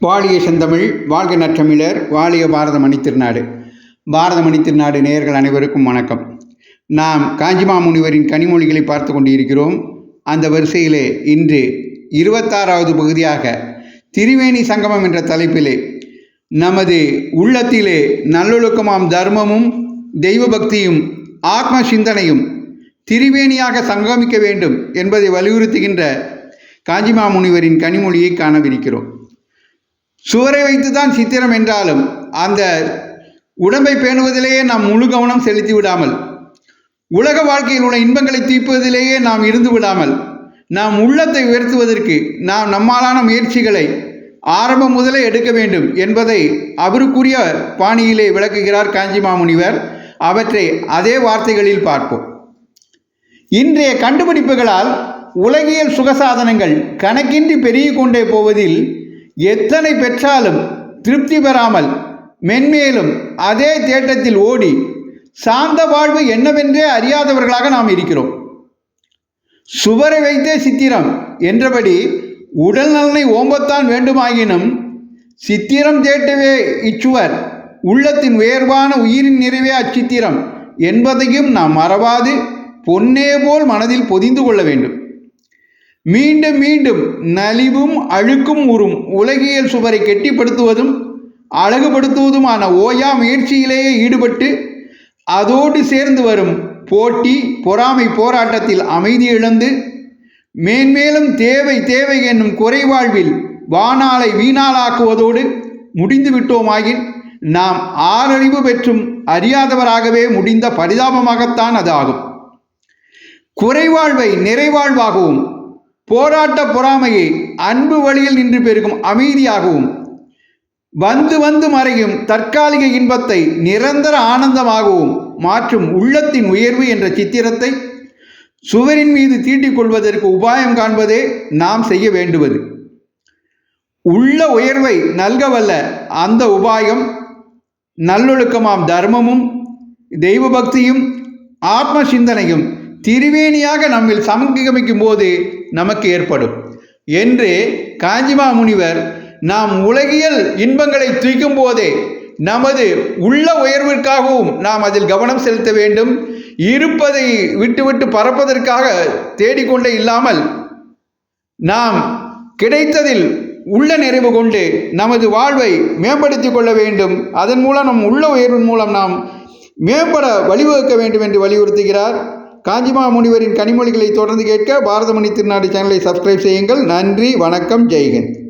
வாழிய செந்தமிழ் வாழ்க நற்றமிழர் வாழிய பாரத மணித்திருநாடு பாரத மணித்திருநாடு நேயர்கள் அனைவருக்கும் வணக்கம். நாம் காஞ்சிமா முனிவரின் கனிமொழிகளை பார்த்து கொண்டிருக்கிறோம். அந்த வரிசையிலே இன்று இருபத்தாறாவது பகுதியாக திரிவேணி சங்கமம் என்ற தலைப்பிலே நமது உள்ளத்திலே நல்லொழுக்கமாம் தர்மமும் தெய்வ பக்தியும் ஆத்ம சிந்தனையும் திரிவேணியாக சங்கமிக்க வேண்டும் என்பதை வலியுறுத்துகின்ற காஞ்சிமா முனிவரின் கனிமொழியை காணவிருக்கிறோம். சுவரை வைத்துதான் சித்திரம் என்றாலும் அந்த உடம்பை பேணுவதிலேயே நாம் முழு கவனம் செலுத்தி விடாமல் உலக வாழ்க்கையில் உள்ள இன்பங்களை தீர்ப்பதிலேயே நாம் இருந்து விடாமல் நாம் உள்ளத்தை உயர்த்துவதற்கு நாம் நம்மாலான முயற்சிகளை ஆரம்பம் முதலே எடுக்க வேண்டும் என்பதை அவருக்குரிய பாணியிலே விளக்குகிறார் காஞ்சி மாமுனிவர். அவற்றை அதே வார்த்தைகளில் பார்ப்போம். இன்றைய கண்டுபிடிப்புகளால் உலகியல் சுகசாதனங்கள் கணக்கின்றி பெருகி கொண்டே போவதில் எத்தனை பெற்றாலும் திருப்தி பெறாமல் மென்மேலும் அதே தேட்டத்தில் ஓடி சாந்த வாழ்வு என்னவென்றே அறியாதவர்களாக நாம் இருக்கிறோம். சுவரை வைத்தே சித்திரம் என்றபடி உடல் நலனை ஓம்பத்தான் வேண்டுமாயினும் சித்திரம் தேட்டவே இச்சுவர் உள்ளத்தின் உயர்வான உயிரின் நிறைவே அச்சித்திரம் என்பதையும் நாம் மறவாது பொன்னே போல் மனதில் பொதிந்து கொள்ள வேண்டும். மீண்டும் மீண்டும் நலிவும் அழுக்கும் உறும் உலகியல் சுவரை கெட்டிப்படுத்துவதும் அழகுபடுத்துவதுமான ஓயா முயற்சியிலேயே ஈடுபட்டு அதோடு சேர்ந்து வரும் போட்டி பொறாமை போராட்டத்தில் அமைதி இழந்து மேன்மேலும் தேவை தேவை என்னும் குறைவாழ்வில் வானாலை வீணாளாக்குவதோடு முடிந்து விட்டோமாகின் நாம் ஆறறிவு பெற்றும் அறியாதவராகவே முடிந்த பரிதாபமாகத்தான் அது ஆகும். குறைவாழ்வை நிறைவாழ்வாகவும் போராட்ட பொறாமையை அன்பு வழியில் நின்று பெருகும் அமைதியாகவும் வந்து வந்து மறையும் தற்காலிக இன்பத்தை நிரந்தர ஆனந்தமாகவும் மாற்றும் உள்ளத்தின் உயர்வு என்ற சித்திரத்தை சுவரின் மீது தீட்டிக் கொள்வதற்கு உபாயம் காண்பதே நாம் செய்ய வேண்டுவது. உள்ள உயர்வை நல்கவல்ல அந்த உபாயம் நல்லொழுக்கமாம் தர்மமும் தெய்வ பக்தியும் ஆத்ம சிந்தனையும் திரிவேணியாக நம்மில் சமங்கமிக்கும் போது நமக்கு ஏற்படும். என்று காஞ்சிமா முனிவர் நாம் உலகியல் இன்பங்களை தூய்க்கும் போதே நமது உள்ள உயர்விற்காகவும் நாம் அதில் கவனம் செலுத்த வேண்டும். இருப்பதை விட்டுவிட்டு பறப்பதற்காக தேடிக்கொண்டே இல்லாமல் நாம் கிடைத்ததில் உள்ள நிறைவு கொண்டு நமது வாழ்வை மேம்படுத்திக் கொள்ள வேண்டும். அதன் மூலம் நம் உள்ள உயர்வின் மூலம் நாம் மேம்பட வழிவகுக்க வேண்டும் என்று வலியுறுத்துகிறார். காஞ்சிமா முனிவரின் கனிமொழிகளை தொடர்ந்து கேட்க பாரதமணி திருநாடு சேனலை சப்ஸ்கிரைப் செய்யுங்கள். நன்றி வணக்கம் ஜெய்ஹிந்த்.